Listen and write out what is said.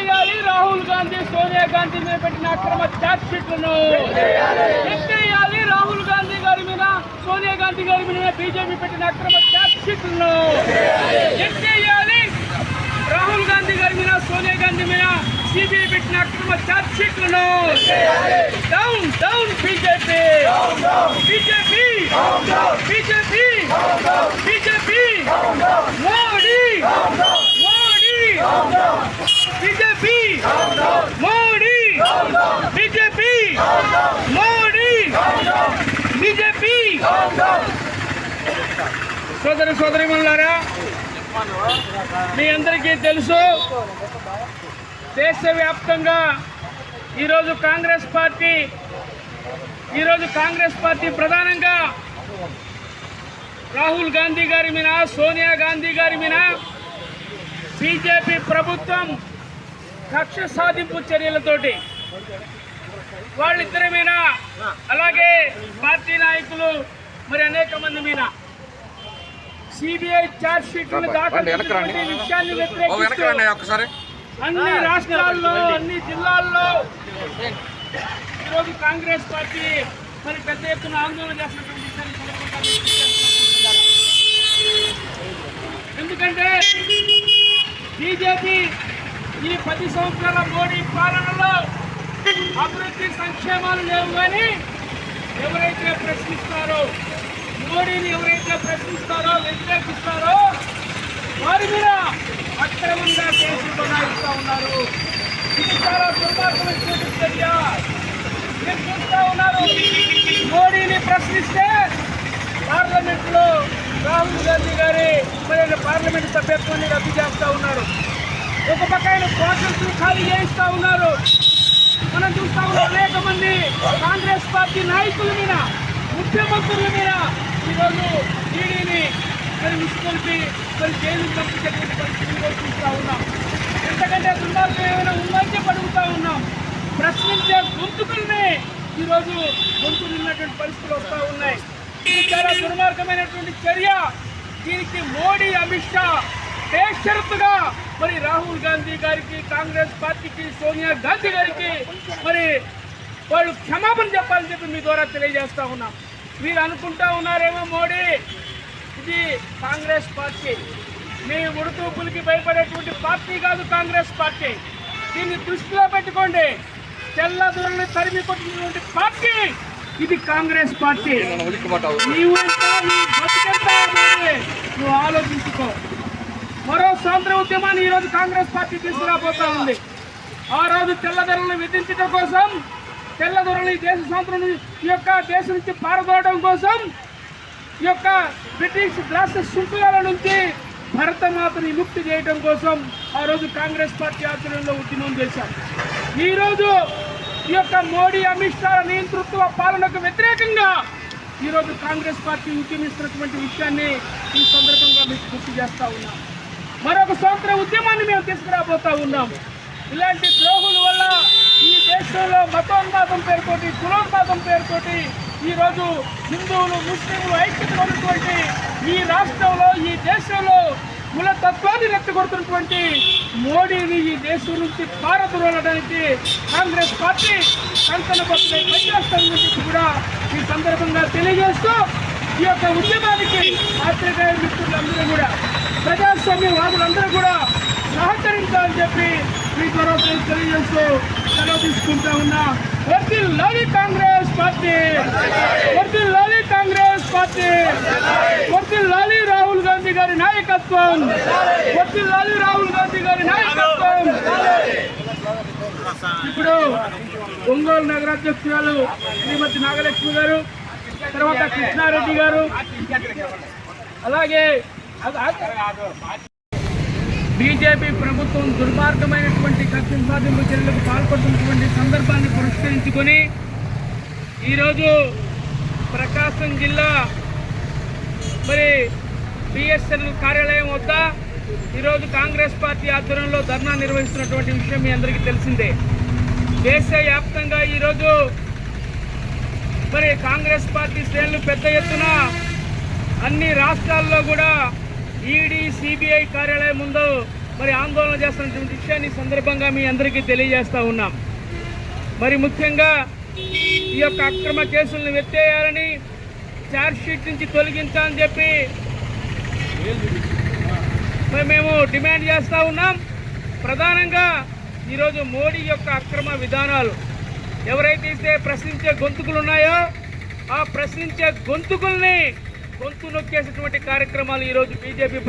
గాంధీ సోనియా గాంధీ మీద పెట్టిన అక్రమ ఛార్జ్ షీట్లను ఎత్తేయాలి రాహుల్ గాంధీ గారి మీద సోనియా గాంధీ గారి మీద బీజేపీ పెట్టిన అక్రమ ఛార్జ్ షీట్లను ఎత్తేయాలి రాహుల్ గాంధీ గారి మీద సోనియా గాంధీ మీద సిబిఐ పెట్టిన అక్రమ charge షీట్లను down down BJP BJP BJP BJP Modi Modi BJP Modi BJP Modi BJP సోదరి సోదరిమణులారా మీ అందరికీ తెలుసు దేశవ్యాప్తంగా ఈరోజు కాంగ్రెస్ పార్టీ ఈరోజు కాంగ్రెస్ పార్టీ ప్రధానంగా రాహుల్ గాంధీ గారి మీద సోనియా గాంధీ గారి మీద బీజేపీ ప్రభుత్వం కక్ష సాధింపు చర్యలతోటి వాళ్ళిద్దరి మీద అలాగే పార్టీ నాయకులు మరి అనేక మంది మీద సిబిఐ ఛార్జ్ షీట్లను దాఖలు విషయాన్ని వ్యతిరేకిస్తూ అన్ని రాష్ట్రాల్లో అన్ని జిల్లాల్లో ఈరోజు కాంగ్రెస్ పార్టీ మరి పెద్ద ఎత్తున ఆందోళన చేస్తున్నటువంటి. ఎందుకంటే బీజేపీ ఈ పది సంవత్సరాల మోడీ పాలనలో అభివృద్ధి సంక్షేమాలు లేవు కానీ ఎవరైతే ప్రశ్నిస్తారో మోడీని ఎవరైతే ప్రశ్నిస్తారో వ్యతిరేకిస్తారో వారి మీద అక్రమంగా కేసులు కొనసాగిస్తూ ఉన్నారు. ఇది చాలా దుర్మార్గమైనటువంటి చర్య. మీరు చూస్తా ఉన్నారు. మోడీని ప్రశ్నిస్తే పార్లమెంట్లో రాహుల్ గాంధీ గారి మరి పార్లమెంట్ సభ్యత్వాన్ని రద్దు చేస్తా ఉన్నారు. ఒక పక్క ఆయన కోటలు ఖాళీ చేయిస్తా ఉన్నారు. మనం చూస్తా ఉన్నాం అనేక మంది కాంగ్రెస్ పార్టీ నాయకుల మీద ముఖ్యమంత్రుల మీద ఈరోజు ఈడీని మరి ముసుకొల్పి మరి జైలు పంపించేటువంటి పరిస్థితి కూడా చూస్తూ ఉన్నాం. ఎంతకంటే దుర్మార్గం ఏమైనా ఉందంటే పడుగుతూ ఉన్నాం. ప్రశ్నించే గొంతుకుల్ని ఈరోజు గొంతు ఉన్నటువంటి పరిస్థితులు వస్తూ ఉన్నాయి. ఇది చాలా దుర్మార్గమైనటువంటి చర్య. దీనికి మోడీ అమిత్ షా బేషరతుగా మరి రాహుల్ గాంధీ గారికి కాంగ్రెస్ పార్టీకి సోనియా గాంధీ గారికి మరి వాళ్ళు క్షమాపణ చెప్పాలని చెప్పి మీ ద్వారా తెలియజేస్తా ఉన్నాం. మీరు అనుకుంటా ఉన్నారేమో మోడీ? ఇది కాంగ్రెస్ పార్టీ. మీ ఉడుతూపులకి భయపడేటువంటి పార్టీ కాదు కాంగ్రెస్ పార్టీ. దీన్ని దృష్టిలో పెట్టుకోండి. తెల్లదొరలు తరిమి కొట్టినటువంటి పార్టీ ఇది కాంగ్రెస్ పార్టీ. నువ్వు ఆలోచించుకో. మరో స్వాతంత్ర ఉద్యమాన్ని ఈరోజు కాంగ్రెస్ పార్టీ తీసుకురాబోతా ఉంది. ఆ రోజు తెల్లదొరలను విధించడం కోసం తెల్లదొరలు ఈ దేశ స్వాతంత్రం ఈ యొక్క దేశం నుంచి పారదోడడం కోసం ఈ యొక్క బ్రిటిష్ రాష్ట్ర శృంఖలాల నుంచి భరతమాతని విముక్తి చేయడం కోసం ఆ రోజు కాంగ్రెస్ పార్టీ ఆధ్వర్యంలో ఉద్యమం చేశాం ఈరోజు ఈ యొక్క మోడీ అమిత్ షా నియంతృత్వ పాలనకు వ్యతిరేకంగా ఈరోజు కాంగ్రెస్ పార్టీ ఉద్యమిస్తున్నటువంటి విషయాన్ని ఈ సందర్భంగా మీకు గుర్తు చేస్తూ ఉన్నాం. మరొక స్వాతంత్ర ఉద్యమాన్ని మేము తీసుకురాబోతూ ఉన్నాము ఇలాంటి ద్రోహుల వల్ల ఈ దేశంలో మతోన్మాదం పేరుతోటి కులోన్మాదం పేరుతోటి ఈ హిందువులు ముస్లింలు ఐక్యత ఉన్నటువంటి ఈ రాష్ట్రంలో ఈ దేశంలో కులతత్వాన్ని రెచ్చగొడుతున్నటువంటి మోడీని ఈ దేశం నుంచి పారదోలడానికి కాంగ్రెస్ పార్టీ కంకణ పత్రిక పనిచేస్తామని చెప్పి కూడా ఈ సందర్భంగా తెలియజేస్తూ ఈ యొక్క ఉద్యమానికి పాత్రికేయ మిత్రులందరూ కూడా ప్రజాస్వామ్య వాదులందరూ కూడా సహకరించాలని చెప్పి మీ ద్వారా తెలియజేస్తూ సెలవు తీసుకుంటా ఉన్నా. వర్తి లాలి కాంగ్రెస్ పార్టీ వర్తి లాలి కాంగ్రెస్ పార్టీ వర్తి లాలి రాహుల్ గాంధీ గారి నాయకత్వం వర్తి లాలి రాహుల్ గాంధీ గారి నాయకత్వం. ఇప్పుడు ఒంగోలు నగరాధ్యక్షురాలు శ్రీమతి నాగలక్ష్మి గారు తర్వాత కృష్ణారెడ్డి గారు. అలాగే బీజేపీ ప్రభుత్వం దుర్మార్గమైనటువంటి కక్ష సాధింపు చర్యలకు పాల్పడుతున్నటువంటి సందర్భాన్ని పురస్కరించుకొని ఈరోజు ప్రకాశం జిల్లా మరి బిఎస్ఎన్ఎల్ కార్యాలయం వద్ద ఈరోజు కాంగ్రెస్ పార్టీ ఆధ్వర్యంలో ధర్నా నిర్వహిస్తున్నటువంటి విషయం మీ అందరికీ తెలిసిందే. దేశవ్యాప్తంగా ఈరోజు మరి కాంగ్రెస్ పార్టీ శ్రేణులు పెద్ద ఎత్తున అన్ని రాష్ట్రాల్లో కూడా ఈడీ సిబిఐ కార్యాలయం ముందు మరి ఆందోళన చేస్తున్నటువంటి విషయాన్ని సందర్భంగా మీ అందరికీ తెలియజేస్తూ ఉన్నాం. మరి ముఖ్యంగా ఈ యొక్క అక్రమ కేసులను ఎత్తేయాలని ఛార్జ్షీట్ నుంచి తొలగించాలని చెప్పి మరి మేము డిమాండ్ చేస్తూ ఉన్నాం. ప్రధానంగా ఈరోజు మోడీ యొక్క అక్రమ విధానాలు ఎవరైతే ప్రశ్నించే గొంతుకులు ఉన్నాయో ఆ ప్రశ్నించే గొంతుకుల్ని గొంతు నొక్కేసినటువంటి కార్యక్రమాలు ఈరోజు బీజేపీ